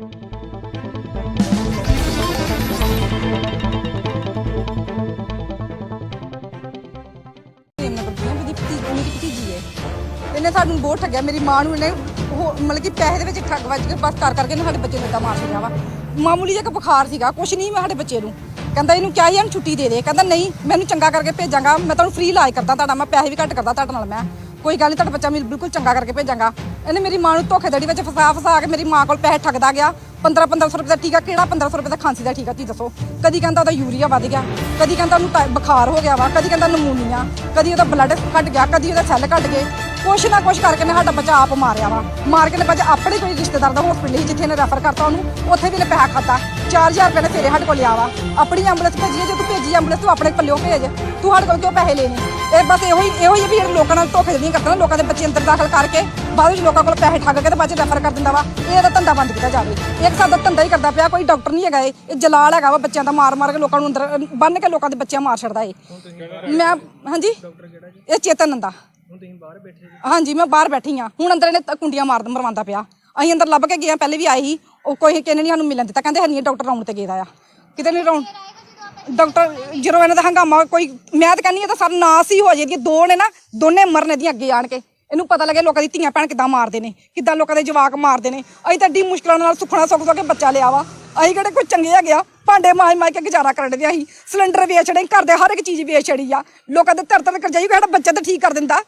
ਪ੍ਰੇਮ ਨਗਰ ਮੇਰੀ ਭਤੀ ਮੇਰੀ ਭਤੀਜੀ ਹੈ ਇਹਨੇ ਸਾਨੂੰ ਬਹੁਤ ਠੱਗਿਆ, ਮੇਰੀ ਮਾਂ ਨੂੰ ਇਹਨੇ ਉਹ ਮਤਲਬ ਕਿ ਪੈਸੇ ਦੇ ਵਿੱਚ ਠੱਗ ਵੱਜ ਕੇ ਬਸ ਕਰ ਕਰਕੇ ਇਹਨੇ ਸਾਡੇ ਬੱਚੇ ਨੂੰ ਏਦਾਂ ਮਾਰ ਛੱਡਿਆ ਵਾ। ਮਾਮੂਲੀ ਜਿਹਾ ਇੱਕ ਬੁਖਾਰ ਸੀਗਾ, ਕੁਛ ਨਹੀਂ ਮੈਂ ਸਾਡੇ ਬੱਚੇ ਨੂੰ। ਕਹਿੰਦਾ ਇਹਨੂੰ ਕਿਹਾ ਸੀ, ਇਹਨੂੰ ਛੁੱਟੀ ਦੇ ਦੇ। ਕਹਿੰਦਾ, ਨਹੀਂ ਮੈਨੂੰ ਚੰਗਾ ਕਰਕੇ ਭੇਜਾਂਗਾ, ਮੈਂ ਤੁਹਾਨੂੰ ਫ੍ਰੀ ਇਲਾਜ ਕਰਦਾ, ਤੁਹਾਡਾ ਮੈਂ ਪੈਸੇ ਵੀ ਘੱਟ ਕਰਦਾ ਤੁਹਾਡੇ ਨਾਲ ਮੈਂ। ਕੋਈ ਗੱਲ ਨਹੀਂ ਤੁਹਾਡਾ ਬੱਚਾ ਮੈਂ ਬਿਲਕੁਲ ਚੰਗਾ ਕਰਕੇ ਭੇਜਾਂਗਾ। ਇਹਨੇ ਮੇਰੀ ਮਾਂ ਨੂੰ ਧੋਖੇਧੜੀ ਵਿੱਚ ਫਸਾ ਫਸਾ ਕੇ ਮੇਰੀ ਮਾਂ ਕੋਲ ਪੈਸੇ ਠੱਗਦਾ ਗਿਆ। 15 1500 ਰੁਪਏ ਦਾ ਟੀਕਾ, ਕਿਹੜਾ 1500 ਰੁਪਏ ਦਾ ਖਾਂਸੀ ਦਾ ਟੀਕਾ, ਤੁਸੀਂ ਦੱਸੋ। ਕਦੀ ਕਹਿੰਦਾ ਉਹਦਾ ਯੂਰੀਆ ਵੱਧ ਗਿਆ, ਕਦੀ ਕਹਿੰਦਾ ਉਹਨੂੰ ਬੁਖਾਰ ਹੋ ਗਿਆ ਵਾ, ਕਦੀ ਕਹਿੰਦਾ ਨਮੂਨੀਆ, ਕਦੀ ਉਹਦਾ ਬਲੱਡ ਘਟ ਗਿਆ, ਕਦੀ ਉਹਦਾ ਸੈੱਲ ਘਟ ਗਏ। ਕੁਛ ਨਾ ਕੁਛ ਕਰਕੇ ਨੇ ਸਾਡਾ ਬੱਚਾ ਆਪ ਮਾਰਿਆ ਵਾ। ਮਾਰ ਕੇ ਨੇ ਬੱਚਾ ਆਪਣੇ ਕੋਈ ਰਿਸ਼ਤੇਦਾਰ ਦਾ ਹਸਪੀਟਲ ਹੀ ਜਿੱਥੇ ਨੇ ਰੈਫਰ ਕਰਤਾ ਉਹਨੂੰ, ਉੱਥੇ ਵੀ ਨੇ ਪੈਸਾ ਖਾਦਾ 4000 ਰੁਪਏ ਨੇ ਫੇਰੇ ਸਾਡੇ ਕੋਲ ਲਿਆ ਵਾ। ਆਪਣੀ ਐਂਬੂਲੈਂਸ ਭੇਜੀ ਹੈ, ਜੇ ਤੂੰ ਭੇਜੀ ਐਂਬੂਲੈਂਸ ਤੂੰ ਆਪਣੇ ਪੱਲਿਓ ਭੇਜ। ਤੂੰ ਸਾਡੇ ਕੋਲ ਕਿਉਂ ਪੈਸੇ ਲੈਣੇ? ਇਹ ਬਸ ਇਹੋ ਹੀ ਇਹੋ ਹੀ ਹੈ ਵੀ ਜਿਹੜੇ ਲੋਕਾਂ ਨਾਲ ਧੋਖੇ ਨਹੀਂ ਕਰਦਾ ਨਾ ਲੋਕਾਂ ਦੇ ਬੱਚੇ ਅੰਦਰ ਦਾਖਲ ਕਰਕੇ ਬਾਅਦ ਵਿੱਚ ਲੋਕਾਂ ਕੋਲ ਪੈਸੇ ਠੱਗ ਕੇ ਤੇ ਬਾਅਦ ਚ ਰੈਫਰ ਕਰ ਦਿੰਦਾ ਵਾ। ਇਹ ਇਹਦਾ ਧੰਦਾ ਬੰਦ ਕੀਤਾ ਜਾਵੇ। ਇੱਕ ਸਾਦਾ ਧੰਦਾ ਹੀ ਕਰਦਾ ਪਿਆ ਕੋਈ ਡਾਕਟਰ ਨਹੀਂ ਹੈਗਾ ਇਹ। ਇਹ ਜਲਾਲ ਹੈਗਾ ਵਾ ਬੱਚਿਆਂ ਦਾ ਮਾਰ ਮਾਰ ਕੇ ਲੋਕਾਂ ਨੂੰ ਅੰਦਰ ਬੰਨ ਕੇ ਲੋਕਾਂ ਦੇ ਬੱਚਿਆਂ ਮਾਰ ਛੱਡਦਾ ਇਹ। ਮੈਂ ਹਾਂਜੀ? ਇਹ ਚੇਤਨ ਨੰਦਾ। ਹਾਂਜੀ ਮੈਂ ਬਾਹਰ ਬੈਠੀ ਆ। ਹੁਣ ਅੰਦਰ ਇਹਨੇ ਤ- ਕੁੰਡੀਆਂ ਮਾਰ ਮਰਵਾਉਂਦਾ ਪਿਆ। ਅਸੀਂ ਅੰਦਰ ਲੱਭ ਕੇ ਗਏ ਆ ਪਹਿਲੇ ਵੀ ਆਏ ਸੀ। ਉਹ ਕੋਈ ਕਿਹਨੇ ਨਹੀਂ ਸਾਨੂੰ ਮਿਲਣ ਦਿੱਤਾ। ਕਹਿੰਦੇ ਹਰੀਆਂ ਡਾਕਟਰ ਰਾਉਂਡ ਤੇ ਗਿਆ ਆ। ਕਿਤੇ ਨਹੀਂ ਰਾਉਂਡ ਡਾਕਟਰ ਜਦੋਂ ਇਹਨਾਂ ਦਾ ਹੰਗਾਮਾ ਕੋਈ ਮੈਂ ਤਾਂ ਕਹਿੰਦੀ ਆ ਤਾਂ ਸਰ ਨਾਸ ਹੀ ਹੋ ਜੇ ਦੋ ਨੇ ਨਾ, ਦੋਨੇ ਮਰਨ ਦੀਆਂ ਅੱਗੇ ਆਣ ਕੇ। ਇਹਨੂੰ ਪਤਾ ਲੱਗੇ ਲੋਕਾਂ ਦੀ ਧੀਆਂ ਭੈਣ ਕਿੱਦਾਂ ਮਾਰਦੇ ਨੇ, ਕਿੱਦਾਂ ਲੋਕਾਂ ਦੇ ਜਵਾਕ ਮਾਰਦੇ ਨੇ। ਅਸੀਂ ਤਾਂ ਏਡੀ ਮੁਸ਼ਕਲਾਂ ਨਾਲ ਸੁਖਣਾ ਸੁੱਖ ਸੁੱਖ ਕੇ ਬੱਚਾ ਲਿਆ ਵਾ। ਅਸੀਂ ਕਿਹੜੇ ਕੋਈ ਚੰਗੇ ਹੈਗੇ ਆ? ਭਾਂਡੇ ਮਾਜ ਮਾਜ ਕੇ ਗੁਜ਼ਾਰਾ ਕਰਨ ਦੇ ਅਸੀਂ। ਸਿਲੰਡਰ ਵੇਚ ਛੜੇ, ਘਰ ਦੇ ਹਰ ਇੱਕ ਚੀਜ਼ ਵੇਚ ਛੜੀ ਆ। ਲੋਕਾਂ ਦੇ ਧਰ ਧਰ ਕਰਜਾਈ ਸਾਡਾ ਬੱਚਾ ਤਾਂ ਠੀਕ ਕਰ ਦਿੰਦਾ।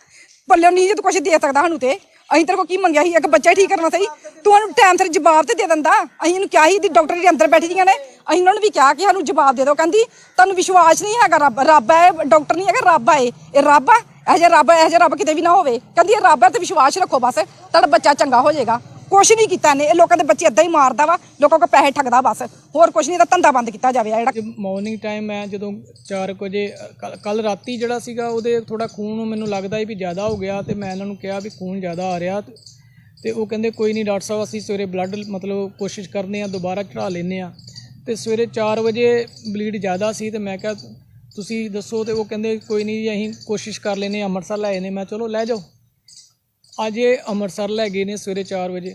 ਪੱਲਿਓ ਨਹੀਂ ਜੇ ਤੂੰ ਕੁਛ ਦੇ ਸਕਦਾ ਸਾਨੂੰ ਤੇ। ਅਸੀਂ ਤੇਰੇ ਕੋਲ ਕੀ ਮੰਗਿਆ ਸੀ? ਇੱਕ ਬੱਚਾ ਹੀ ਠੀਕ ਕਰਨਾ ਸਹੀ। ਤੂੰ ਉਹਨੂੰ ਟਾਈਮ ਸਿਰ ਜਵਾਬ ਤੇ ਦੇ ਦਿੰਦਾ। ਅਸੀਂ ਇਹਨੂੰ ਕਿਹਾ ਸੀ ਦੀ ਡਾਕਟਰ ਜੀ ਅੰਦਰ ਬੈਠੀ ਦੀਆਂ ਨੇ, ਅਸੀਂ ਉਹਨਾਂ ਨੂੰ ਵੀ ਕਿਹਾ ਕਿ ਸਾਨੂੰ ਜਵਾਬ ਦੇ ਦਿਓ। ਕਹਿੰਦੀ, ਤੁਹਾਨੂੰ ਵਿਸ਼ਵਾਸ ਨਹੀਂ ਹੈਗਾ, ਰੱਬ ਰੱਬ ਹੈ ਡਾਕਟਰ ਨਹੀਂ ਹੈਗਾ, ਰੱਬ ਹੈ ਇਹ ਰੱਬ ਆ, ਇਹ ਜਿਹਾ ਰੱਬ, ਇਹ ਜਿਹਾ ਰੱਬ ਕਿਤੇ ਵੀ ਨਾ ਹੋਵੇ। ਕਹਿੰਦੀ, ਇਹ ਰੱਬ ਹੈ ਤੇ ਵਿਸ਼ਵਾਸ ਰੱਖੋ ਬਸ। ਤੁਹਾਡਾ ਬੱਚਾ ਚੰਗਾ ਹੋ ਜਾਏਗਾ। ਕੁਛ ਨਹੀਂ ਕੀਤਾ ਨੇ ਇਹ ਲੋਕਾਂ ਦੇ ਬੱਚੇ ਏਦਾਂ ਹੀ ਮਾਰਦਾ ਵਾ, ਲੋਕਾਂ ਕੋਲ ਪੈਸੇ ਠੱਗਦਾ ਬਸ। ਹੋਰ ਕੁਛ ਨਹੀਂ ਤਾਂ ਧੰਦਾ ਬੰਦ ਕੀਤਾ ਜਾਵੇ ਆ ਜਿਹੜਾ। ਮਾਰਨਿੰਗ ਟਾਈਮ ਮੈਂ ਜਦੋਂ 4 ਵਜੇ ਕੱਲ ਰਾਤੀ ਜਿਹੜਾ ਸੀਗਾ, ਉਹਦੇ ਥੋੜਾ ਖੂਨ ਮੈਨੂੰ ਲੱਗਦਾ ਵੀ ਜ਼ਿਆਦਾ ਹੋ ਗਿਆ ਤੇ ਮੈਂ ਇਹਨਾਂ ਨੂੰ ਕਿਹਾ ਵੀ ਖੂਨ ਜ਼ਿਆਦਾ ਆ ਰਿਹਾ ਤੇ- ਉਹ ਕਹਿੰਦੇ ਕੋਈ ਨਹੀਂ ਡਾਕਟਰ ਸਾਹਿਬ, ਅਸੀਂ ਸਵੇਰੇ ਬਲੱਡ ਮਤਲਬ ਕੋਸ਼ਿਸ਼ ਕਰਨੇ ਆ, ਦੁਬਾਰਾ ਚੜਾ ਲੈਨੇ ਆ। ਤੇ ਸਵੇਰੇ 4 ਵਜੇ ਬਲੀਡ ਜ਼ਿਆਦਾ ਸੀ ਤੇ ਮੈਂ ਕਿਹਾ, ਤੁਸੀਂ ਦੱਸੋ ਤੇ ਉਹ ਕਹਿੰਦੇ ਕੋਈ ਨਹੀਂ ਜੀ, ਅਸੀਂ ਕੋਸ਼ਿਸ਼ ਕਰ ਲੈਨੇ ਆ ਅੰਮ੍ਰਿਤਸਰ ਲੈ ਆਏ ਨੇ। ਮੈਂ ਚਲੋ, ਲੈ ਜਾਓ। ਅੱਜ ਇਹ ਅੰਮ੍ਰਿਤਸਰ ਲੈ ਗਏ ਨੇ ਸਵੇਰੇ 4 ਵਜੇ।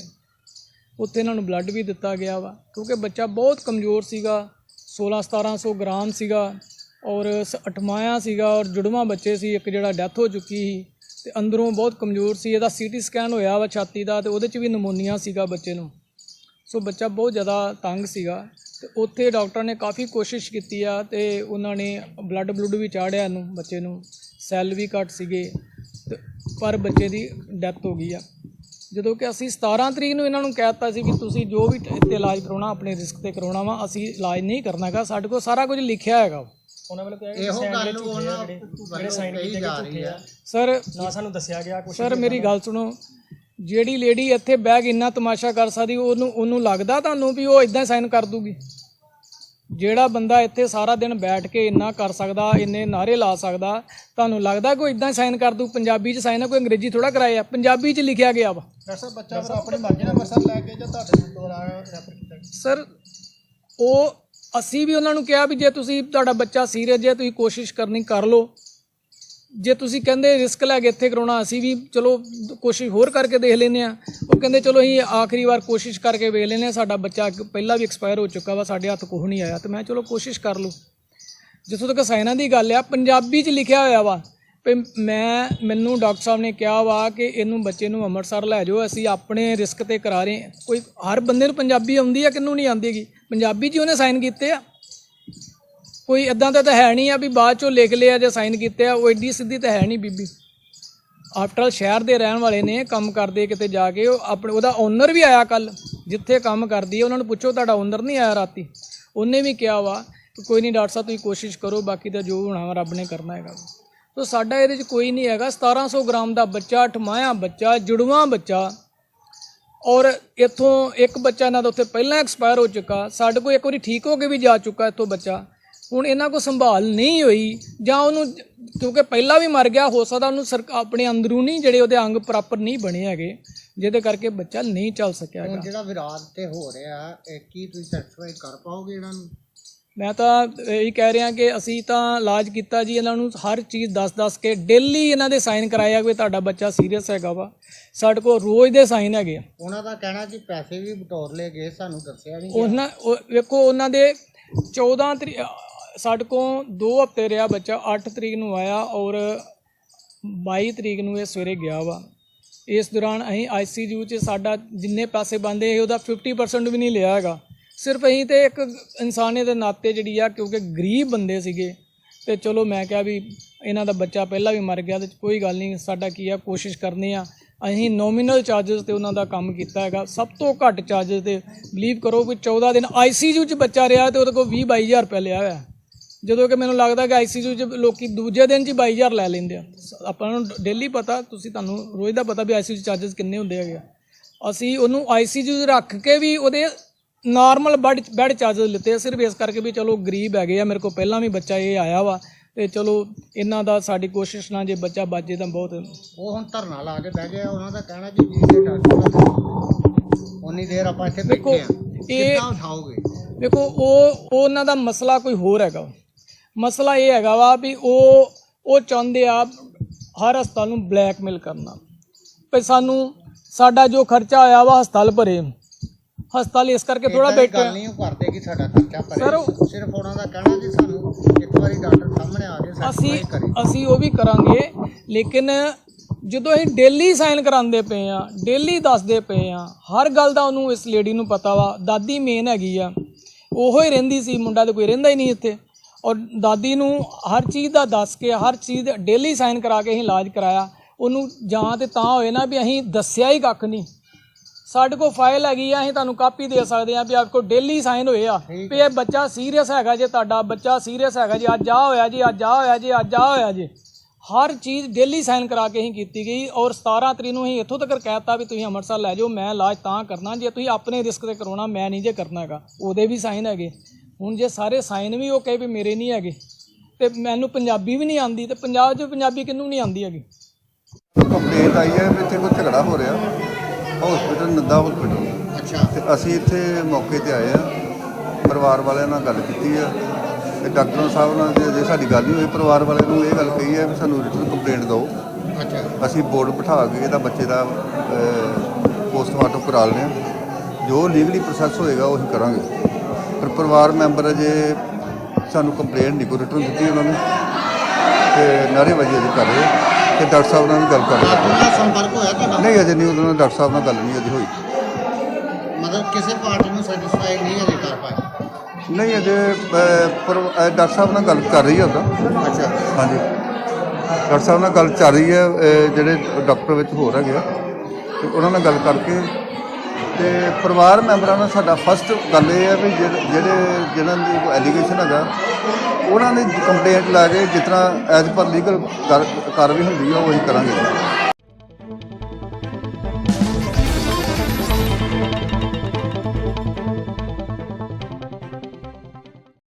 ਉੱਥੇ ਇਹਨਾਂ ਨੂੰ ਬਲੱਡ ਵੀ ਦਿੱਤਾ ਗਿਆ ਵਾ, ਕਿਉਂਕਿ ਬੱਚਾ ਬਹੁਤ ਕਮਜ਼ੋਰ ਸੀਗਾ 16 1700 ਗ੍ਰਾਮ ਸੀਗਾ ਔਰ ਸ- ਅਠਮਾਇਆ ਸੀਗਾ ਔਰ ਜੁੜਵਾ ਬੱਚੇ ਸੀ, ਇੱਕ ਜਿਹੜਾ ਡੈਥ ਹੋ ਚੁੱਕੀ ਸੀ ਤੇ ਅੰਦਰੋਂ ਬਹੁਤ ਕਮਜ਼ੋਰ ਸੀ, ਇਹਦਾ ਸੀਟੀ ਸਕੈਨ ਹੋਇਆ ਵਾ ਛਾਤੀ ਦਾ ਤੇ ਉਹਦੇ 'ਚ ਵੀ ਨਮੋਨੀਆ ਸੀਗਾ ਬੱਚੇ ਨੂੰ। ਸੋ ਬੱਚਾ ਬਹੁਤ ਜ਼ਿਆਦਾ ਤੰਗ ਸੀਗਾ ਤੇ ਉੱਥੇ ਡਾਕਟਰ ਨੇ ਕਾਫੀ ਕੋਸ਼ਿਸ਼ ਕੀਤੀ ਆ ਤੇ ਉਹਨਾਂ ਨੇ ਬਲੱਡ ਬਲੂਡ ਵੀ ਚਾੜਿਆ ਇਹਨੂੰ, ਬੱਚੇ ਨੂੰ। ਸੈੱਲ ਵੀ ਘੱਟ ਸੀਗੇ। ਪਰ ਬੱਚੇ ਦੀ ਡੈਥ ਹੋ ਗਈ ਆ। ਜਦੋਂ ਕਿ ਅਸੀਂ 17 ਤਰੀਕ ਨੂੰ ਇਹਨਾਂ ਨੂੰ ਕਹਿ ਦਿੱਤਾ ਸੀ ਵੀ ਤੁਸੀਂ ਜੋ ਵੀ ਇੱਥੇ ਇਲਾਜ ਕਰਾਉਣਾ ਆਪਣੇ ਰਿਸਕ ਤੇ ਕਰਾਉਣਾ ਵਾ ਅਸੀਂ ਇਲਾਜ ਨਹੀਂ ਕਰਨਾਗਾ ਸਾਡੇ ਕੋਲ ਸਾਰਾ ਕੁਝ ਲਿਖਿਆ ਹੈਗਾ ਉਹਨਾਂ ਵੱਲੋਂ ਕਿਹਾ ਇਹੋ ਗੱਲ ਨੂੰ ਉਹਨਾਂ ਜਿਹੜੇ ਸਾਈਨ ਕੀਤੇ ਜਾ ਰਹੀ ਆ। ਸਰ ਨਾ ਸਾਨੂੰ ਦੱਸਿਆ ਗਿਆ ਕੁਝ ਸਰ ਮੇਰੀ ਗੱਲ ਸੁਣੋ। ਜਿਹੜੀ ਲੇਡੀ ਇੱਥੇ ਬਹਿ ਕੇ ਇੰਨਾ ਤਮਾਸ਼ਾ ਕਰ ਸਕਦੀ ਉਹਨੂੰ ਉਹਨੂੰ ਲੱਗਦਾ ਤੁਹਾਨੂੰ ਵੀ ਉਹ ਇਦਾਂ ਸਾਈਨ ਕਰ ਦੂਗੀ? ਜਿਹੜਾ ਬੰਦਾ ਇੱਥੇ ਸਾਰਾ ਦਿਨ ਬੈਠ ਕੇ ਇੰਨਾ ਕਰ ਸਕਦਾ ਇੰਨੇ ਨਾਰੇ ਲਾ ਸਕਦਾ ਤੁਹਾਨੂੰ ਲੱਗਦਾ ਕੋਈ ਇਦਾਂ ਸਾਈਨ ਕਰ ਦੂ ਪੰਜਾਬੀ 'ਚ ਸਾਈਨ ਕੋਈ ਅੰਗਰੇਜ਼ੀ ਥੋੜਾ ਕਰਾਇਆ? ਪੰਜਾਬੀ 'ਚ ਲਿਖਿਆ ਗਿਆ ਵਾ। ਡਾਕਟਰ ਬੱਚਾ ਫਿਰ ਆਪਣੀ ਮਰਜ਼ੀ ਨਾਲ ਅੰਮ੍ਰਿਤਸਰ ਲੈ ਕੇ ਜਾਂ ਤੁਹਾਡੇ ਨੂੰ ਦੁਬਾਰਾ ਰੈਫਰ ਕੀਤਾ। ਗਿਆ? ਸਰ ਉਹ ਅਸੀਂ ਵੀ ਉਹਨਾਂ ਨੂੰ ਕਿਹਾ ਵੀ ਜੇ ਤੁਸੀਂ ਤੁਹਾਡਾ ਬੱਚਾ ਸੀਰੀਅਸ ਜੇ ਤੁਸੀਂ ਕੋਸ਼ਿਸ਼ ਕਰਨੀ ਕਰ ਲਓ। ਜੇ ਤੁਸੀਂ ਕਹਿੰਦੇ ਰਿਸਕ ਲੈ ਕੇ ਇੱਥੇ ਕਰਾਉਣਾ, ਅਸੀਂ ਵੀ ਚਲੋ ਕੋਸ਼ਿਸ਼ ਹੋਰ ਕਰਕੇ ਦੇਖ ਲੈਨੇ ਆ ਉਹ ਕਹਿੰਦੇ ਚਲੋ ਅਸੀਂ ਆਖਰੀ ਵਾਰ ਕੋਸ਼ਿਸ਼ ਕਰਕੇ ਵੇਖ ਲੈਨੇ ਆ ਸਾਡਾ ਬੱਚਾ ਅੱਗੇ ਪਹਿਲਾਂ ਵੀ ਐਕਸਪਾਇਰ ਹੋ ਚੁੱਕਾ ਵਾ, ਸਾਡੇ ਹੱਥ ਕੁਝ ਨਹੀਂ ਆਇਆ, ਤੇ ਮੈਂ ਚਲੋ ਕੋਸ਼ਿਸ਼ ਕਰ ਲਓ ਜਿੱਥੋਂ ਤੱਕ ਸਾਇਨਾ ਦੀ ਗੱਲ ਆ, ਪੰਜਾਬੀ 'ਚ ਲਿਖਿਆ ਹੋਇਆ ਵਾ, ਵੀ ਮੈਂ, ਮੈਨੂੰ ਡਾਕਟਰ ਸਾਹਿਬ ਨੇ ਕਿਹਾ ਵਾ ਕਿ ਇਹਨੂੰ ਬੱਚੇ ਨੂੰ ਅੰਮ੍ਰਿਤਸਰ ਲੈ ਜਾਓ, ਅਸੀਂ ਆਪਣੇ ਰਿਸਕ ਤੇ ਕਰਾ ਰਹੇ ਕੋਈ, ਹਰ ਬੰਦੇ ਨੂੰ ਪੰਜਾਬੀ ਆਉਂਦੀ ਆ ਕਿੰਨੂੰ ਨਹੀਂ ਆਉਂਦੀਗੀ ਪੰਜਾਬੀ 'ਚ ਹੀ ਉਹਨੇ ਸਾਈਨ ਕੀਤੇ ਆ। ਕੋਈ ਇਦਾਂ ਦਾ ਤਾਂ ਹੈ ਨਹੀਂ ਆ ਵੀ ਬਾਅਦ ਚੋਂ ਲਿਖ ਲਿਆ ਜਾਂ ਸਾਈਨ ਕੀਤੇ ਆ, ਉਹ ਐਡੀ ਸਿੱਧੀ ਤਾਂ ਹੈ ਨਹੀਂ ਬੀਬੀ। ਆਫਟਰ ਆਲ ਸ਼ਹਿਰ ਦੇ ਰਹਿਣ ਵਾਲੇ ਨੇ, ਕੰਮ ਕਰਦੇ ਕਿਤੇ ਜਾ ਕੇ, ਉਹ ਆਪਣੇ ਉਹਦਾ ਓਨਰ ਵੀ ਆਇਆ ਕੱਲ ਜਿੱਥੇ ਕੰਮ ਕਰਦੀ ਹੈ ਉਹਨਾਂ ਨੂੰ ਪੁੱਛੋ, ਤੁਹਾਡਾ ਓਨਰ ਨਹੀਂ ਆਇਆ ਰਾਤੀ। ਉਹਨੇ ਵੀ ਕਿਹਾ ਵਾ ਕਿ ਕੋਈ ਨਹੀਂ ਡਾਕਟਰ ਸਾਹਿਬ, ਤੁਸੀਂ ਕੋਸ਼ਿਸ਼ ਕਰੋ, ਬਾਕੀ ਤਾਂ ਜੋ ਹੋਣਾ ਵਾ, ਰੱਬ ਨੇ ਕਰਨਾ ਹੈਗਾ ਸੋ ਸਾਡਾ ਇਹਦੇ 'ਚ ਕੋਈ ਨਹੀਂ ਹੈਗਾ 1700 ਗ੍ਰਾਮ ਦਾ ਬੱਚਾ ਠਮਾਇਆ ਬੱਚਾ, ਜੁੜਵਾ ਬੱਚਾ, ਔਰ ਇੱਥੋਂ ਇੱਕ ਬੱਚਾ ਇਹਨਾਂ ਦਾ ਉੱਥੇ ਪਹਿਲਾਂ ਐਕਸਪਾਇਰ ਹੋ ਚੁੱਕਾ, ਸਾਡੇ ਕੋਲ ਇੱਕ ਵਾਰੀ ਠੀਕ ਹੋ ਕੇ ਵੀ ਜਾ ਚੁੱਕਾ ਇੱਥੋਂ ਬੱਚਾ। ਹੁਣ ਇਹਨਾਂ ਕੋ ਸੰਭਾਲ ਨਹੀਂ ਹੋਈ ਜਾਂ ਉਹਨੂੰ ਕਿਉਂਕਿ ਪਹਿਲਾਂ ਵੀ ਮਰ ਗਿਆ ਹੋ ਸਕਦਾ ਉਹਨੂੰ ਸਰਕ- ਆਪਣੇ ਅੰਦਰੂਨੀ ਜਿਹੜੇ ਉਹਦੇ ਅੰਗ ਪ੍ਰੋਪਰ ਨਹੀਂ ਬਣੇ ਹੈਗੇ ਜਿਹਦੇ ਕਰਕੇ ਬੱਚਾ ਨਹੀਂ ਚੱਲ ਸਕਿਆ ਹੈਗਾ। ਹੁਣ ਜਿਹੜਾ ਵਿਰਾਦ ਤੇ ਹੋ ਰਿਹਾ ਕੀ ਤੁਸੀਂ ਸੈਟੀਸਫਾਈ ਕਰ ਪਾਓਗੇ ਇਹਨਾਂ ਨੂੰ? ਮੈਂ ਤਾਂ ਇਹੀ ਕਹਿ ਰਿਹਾ ਕਿ ਅਸੀਂ ਤਾਂ ਇਲਾਜ ਕੀਤਾ ਜੀ ਇਹਨਾਂ ਨੂੰ ਹਰ ਚੀਜ਼ ਦੱਸ-ਦੱਸ ਕੇ ਡੇਲੀ ਇਹਨਾਂ ਦੇ ਸਾਈਨ ਕਰਾਇਆ ਕਿ ਤੁਹਾਡਾ ਬੱਚਾ ਸੀਰੀਅਸ ਹੈਗਾ ਵਾ। ਸਾਡੇ ਕੋਲ ਰੋਜ਼ ਦੇ ਸਾਈਨ ਹੈਗੇ ਉਹਨਾਂ ਦਾ ਕਹਿਣਾ ਕਿ ਪੈਸੇ ਵੀ ਬਟੋਰ ਲਏ ਗਏ ਸਾਨੂੰ ਦੱਸਿਆ ਨਹੀਂ ਉਹਨਾਂ ਉਹ- ਵੇਖੋ ਉਹਨਾਂ ਦੇ 14 ਤਰੀਕ ਸਾਡੇ ਕੋਲ ਦੋ ਹਫ਼ਤੇ ਰਿਹਾ ਬੱਚਾ 8 ਤਰੀਕ ਨੂੰ ਆਇਆ ਔਰ 22 ਤਰੀਕ ਨੂੰ ਇਹ ਸਵੇਰੇ ਗਿਆ ਵਾ। ਇਸ ਦੌਰਾਨ ਅਸੀਂ ਆਈਸੀਯੂ 'ਚ ਸਾਡਾ ਜਿੰਨੇ ਪੈਸੇ ਬੰਦੇ ਸੀ, ਉਹਦਾ 50% ਵੀ ਨਹੀਂ ਲਿਆ ਹੈਗਾ। ਸਿਰਫ ਅਸੀਂ ਤੇ ਇੱਕ ਇਨਸਾਨੀਅਤ ਦੇ ਨਾਤੇ ਜਿਹੜੀ ਆ, ਕਿਉਂਕਿ ਗਰੀਬ ਬੰਦੇ ਸੀਗੇ, ਤੇ ਚਲੋ ਮੈਂ ਕਿਹਾ ਵੀ ਇਹਨਾਂ ਦਾ ਬੱਚਾ ਪਹਿਲਾਂ ਵੀ ਮਰ ਗਿਆ, ਤੇ ਕੋਈ ਗੱਲ ਨਹੀਂ, ਸਾਡਾ ਕੀ ਆ, ਕੋਸ਼ਿਸ਼ ਕਰਨੀ ਆ। ਅਸੀਂ ਨੋਮੀਨਲ ਚਾਰजेस ਤੇ ਉਹਨਾਂ ਦਾ ਕੰਮ ਕੀਤਾ ਹੈਗਾ, ਸਭ ਤੋਂ ਘੱਟ ਚਾਰजेस ਤੇ। ਬਲੀਵ ਕਰੋ ਕਿ 14 ਦਿਨ ਆਈਸੀਯੂ 'ਚ ਬੱਚਾ ਰਿਹਾ ਤੇ ਉਹਦੇ ਕੋਲ 20 22000 ਰੁਪਏ ਲਿਆ ਹੋਇਆ। ਜਦੋਂ ਕਿ ਮੈਨੂੰ ਲੱਗਦਾ ਕਿ ਆਈਸੀਯੂ 'ਚ ਲੋਕੀ ਦੂਜੇ ਦਿਨ 'ਚ 22000 ਲੈ ਲੈਂਦੇ ਆ। ਆਪਾਂ ਨੂੰ ਡੇਲੀ ਪਤਾ ਤੁਸੀਂ ਤੁਹਾਨੂੰ ਰੋਜ਼ ਦਾ ਪਤਾ ਵੀ ਆਈਸੀਯੂ 'ਚ ਚਾਰजेस ਕਿੰਨੇ ਹੁੰਦੇ ਹੈਗੇ ਅਸੀਂ ਉਹਨੂੰ ਆਈਸੀਯੂ 'ਚ ਰੱਖ ਕੇ ਵੀ ਉਹਦੇ ਨਾਰਮਲ ਬੈੱਡ ਬੈੱਡ ਚਾਰजेस ਲਿੱਤੇ ਸਿਰਫ ਇਸ ਕਰਕੇ ਵੀ ਚਲੋ ਗਰੀਬ ਹੈਗੇ ਆ ਮੇਰੇ ਕੋਲ ਪਹਿਲਾਂ ਵੀ ਬੱਚਾ ਇਹ ਆਇਆ ਵਾ ਤੇ ਚਲੋ ਇਹਨਾਂ ਦਾ ਸਾਡੀ ਕੋਸ਼ਿਸ਼ ਨਾਲ ਜੇ ਬੱਚਾ ਬਚੇ ਤਾਂ ਬਹੁਤ ਉਹ ਹੁਣ ਧਰਨਾ ਲਾ ਕੇ ਬਹਿ ਆ, ਉਹਨਾਂ ਦਾ ਕਹਿਣਾ ਕਿ ਜੀ ਦੇ ਡਾਕਟਰ ਉਨੀ ਦੇਰ ਆਪਾਂ ਇੱਥੇ ਬੈਠੇ ਆ। ਕਿੱਦਾਂ ਉਠਾਓਗੇ? ਦੇਖੋ ਉਹ ਉਹਨਾਂ ਦਾ ਮਸਲਾ ਕੋਈ ਹੋਰ ਹੈਗਾ। ਮਸਲਾ ਇਹ ਹੈਗਾ ਵਾ ਵੀ ਉਹ ਉਹ ਚਾਹੁੰਦੇ ਆ ਹਰ ਹਸਪਤਾਲ ਨੂੰ ਬਲੈਕਮੇਲ ਕਰਨਾ। ਵੀ ਸਾਨੂੰ ਸਾਡਾ ਜੋ ਖਰਚਾ ਆਇਆ ਵਾ ਹਸਪਤਾਲ ਭਰੇ। ਹਸਪਤਾਲ ਇਸ ਕਰਕੇ ਥੋੜਾ ਬੈਠਾ। ਗੱਲ ਨਹੀਂ ਉਹ ਕਰਦੇ ਕਿ ਸਾਡਾ ਖਰਚਾ ਭਰੇ। ਸਿਰਫ ਉਹਨਾਂ ਦਾ ਕਹਿਣਾ ਕਿ ਸਾਨੂੰ ਇੱਕ ਵਾਰੀ ਡਾਕਟਰ ਸਾਹਮਣੇ ਆ ਕੇ ਅਸੀਂ ਅਸੀਂ ਉਹ ਵੀ ਕਰਾਂਗੇ ਲੇਕਿਨ ਜਦੋਂ ਅਸੀਂ ਡੇਲੀ ਸਾਈਨ ਕਰਾਉਂਦੇ ਪਏ ਆ ਡੇਲੀ ਦੱਸਦੇ ਪਏ ਆ ਹਰ ਗੱਲ ਦਾ ਉਹਨੂੰ ਇਸ ਲੇਡੀ ਨੂੰ ਪਤਾ ਵਾ। ਦਾਦੀ ਮੇਨ ਹੈਗੀ ਆ। ਉਹੋ ਹੀ ਰਹਿੰਦੀ ਸੀ ਮੁੰਡਾ ਤੇ ਕੋਈ ਰਹਿੰਦਾ ਹੀ ਨਹੀਂ ਇੱਥੇ। ਔਰ ਦਾਦੀ ਨੂੰ ਹਰ ਚੀਜ਼ ਦਾ ਦੱਸ ਕੇ ਹਰ ਚੀਜ਼ ਡੇਲੀ ਸਾਈਨ ਕਰਾ ਕੇ ਅਸੀਂ ਇਲਾਜ ਕਰਾਇਆ। ਉਹਨੂੰ ਜਾਂ ਤੇ ਤਾਂ ਹੋਏ ਨਾ ਵੀ ਅਸੀਂ ਦੱਸਿਆ ਹੀ ਕੱਖ ਨਹੀਂ। ਸਾਡੇ ਕੋਲ ਫਾਈਲ ਹੈਗੀ ਆ ਅਸੀਂ ਤੁਹਾਨੂੰ ਕਾਪੀ ਦੇ ਸਕਦੇ ਆ ਵੀ ਆਪ ਕੋ ਡੇਲੀ ਸਾਈਨ ਹੋਏ ਆ। ਵੀ ਇਹ ਬੱਚਾ ਸੀਰੀਅਸ ਹੈਗਾ ਜੇ ਤੁਹਾਡਾ ਬੱਚਾ ਸੀਰੀਅਸ ਹੈਗਾ ਜੀ ਅੱਜ ਆ ਹੋਇਆ ਜੀ ਅੱਜ ਆ ਹੋਇਆ ਜੀ ਅੱਜ ਆ ਹੋਇਆ ਜੀ। ਹਰ ਚੀਜ਼ ਡੇਲੀ ਸਾਈਨ ਕਰਾ ਕੇ ਹੀ ਕੀਤੀ ਗਈ ਔਰ 17 ਤਰੀਕ ਨੂੰ ਅਸੀਂ ਇੱਥੋਂ ਤੱਕ ਕਹਿਤਾ ਵੀ ਤੁਸੀਂ ਅੰਮ੍ਰਿਤਸਰ ਲੈ ਜਾਓ ਮੈਂ ਇਲਾਜ ਤਾਂ ਕਰਨਾ। ਜੇ ਤੁਸੀਂ ਆਪਣੇ ਰਿਸਕ ਤੇ ਕਰਾਉਣਾ ਮੈਂ ਨਹੀਂ ਜੇ ਕਰਨਾ ਹੈਗਾ। ਉਹਦੇ ਵੀ ਸਾਈਨ ਹੈਗੇ। ਹੁਣ ਜੇ ਸਾਰੇ ਸਾਈਨ ਵੀ ਉਹ ਕਹੇ ਵੀ ਮੇਰੇ ਨਹੀਂ ਹੈਗੇ ਤੇ ਮੈਨੂੰ ਪੰਜਾਬੀ ਵੀ ਨਹੀਂ ਆਉਂਦੀ ਤੇ ਪੰਜਾਬ 'ਚ ਪੰਜਾਬੀ ਕਿਹਨੂੰ ਨਹੀਂ ਆਉਂਦੀ ਹੈਗੀ? ਕੰਪਲੇਂਟ ਆਈ ਹੈ ਵੀ ਇੱਥੇ ਕੋਈ ਝਗੜਾ ਹੋ ਰਿਹਾ। ਹਸਪੀਟਲ ਨੰਦਾ ਹਸਪੀਟਲ ਅੱਛਾ। ਤੇ ਅਸੀਂ ਇੱਥੇ ਮੌਕੇ ਤੇ ਆਏ ਆ ਪਰਿਵਾਰ ਵਾਲਿਆਂ ਨਾਲ ਗੱਲ ਕੀਤੀ ਆ ਤੇ ਡਾਕਟਰ ਸਾਹਿਬ ਨਾਲ ਜੇ ਜੇ ਸਾਡੀ ਗੱਲ ਨਹੀਂ ਹੋਈ ਪਰਿਵਾਰ ਵਾਲਿਆਂ ਨੂੰ ਇਹ ਗੱਲ ਕਹੀ ਹੈ ਵੀ ਸਾਨੂੰ ਰਿਟਨ ਕੰਪਲੇਂਟ ਦਿਓ। ਅੱਛਾ। ਅਸੀਂ ਬੋਰਡ ਬਿਠਾ ਕੇ ਇਹਦਾ ਬੱਚੇ ਦਾ ਪੋਸਟਮਾਰਟਮ ਕਰਾ ਲੈਂਦੇ ਹਾਂ। ਜੋ ਲੀਗਲੀ ਪ੍ਰੋਸੈਸ ਹੋਏਗਾ ਉਹ ਅਸੀਂ ਕਰਾਂਗੇ। ਪਰ ਪਰਿਵਾਰ ਮੈਂਬਰ ਅਜੇ ਸਾਨੂੰ ਕੰਪਲੇਂਟ ਨਹੀਂ ਕੋਈ ਰਿਟਨ ਦਿੱਤੀ ਉਹਨਾਂ ਨੇ। ਤੇ ਨਾਅਰੇਬਾਜ਼ੀ ਅਜੇ ਕਰ ਰਹੇ ਤੇ ਡਾਕਟਰ ਸਾਹਿਬ ਨਾਲ ਵੀ ਗੱਲ ਕਰ ਰਹੇ ਸੰਪਰਕ ਹੋਇਆ ਤੁਹਾਡਾ? ਨਹੀਂ ਅਜੇ ਨਹੀਂ ਉਹਨਾਂ ਨਾਲ ਡਾਕਟਰ ਸਾਹਿਬ ਨਾਲ ਗੱਲ ਨਹੀਂ ਅਜੇ ਹੋਈ। ਮਤਲਬ ਕਿਸੇ ਪਾਰਟੀ ਨੂੰ ਸੈਟੀਸਫਾਈ ਨਹੀਂ ਅਜੇ ਕਰ ਪਾਏ? ਨਹੀਂ ਅਜੇ ਪਰ ਡਾਕਟਰ ਸਾਹਿਬ ਨਾਲ ਗੱਲ ਕਰ ਰਹੀ ਹੈ ਉਹਦਾ। ਅੱਛਾ। ਹਾਂਜੀ। ਡਾਕਟਰ ਸਾਹਿਬ ਨਾਲ ਗੱਲ ਚੱਲ ਰਹੀ ਹੈ ਜਿਹੜੇ ਡਾਕਟਰ ਵਿੱਚ ਹੋਰ ਹੈਗੇ ਆ। ਤੇ ਉਹਨਾਂ ਨਾਲ ਗੱਲ ਕਰਕੇ ਤੇ ਪਰਿਵਾਰ ਮੈਂਬਰਾਂ ਨਾਲ ਸਾਡਾ ਫਸਟ ਗੱਲ ਇਹ ਹੈ ਵੀ ਜਿਹੜੇ ਜਿਹੜੇ ਜਿਹਨਾਂ ਦੀ ਐਲੀਗੇਸ਼ਨ ਹੈਗਾ, ਉਹਨਾਂ ਨੇ ਕੰਪਲੇਂਟ ਲਾ ਕੇ ਜਿਸ ਤਰ੍ਹਾਂ ਐਜ਼ ਪਰ ਲੀਗਲ ਕਾਰਵਾਈ ਹੁੰਦੀ ਆ, ਉਹ ਅਸੀਂ ਕਰਾਂਗੇ।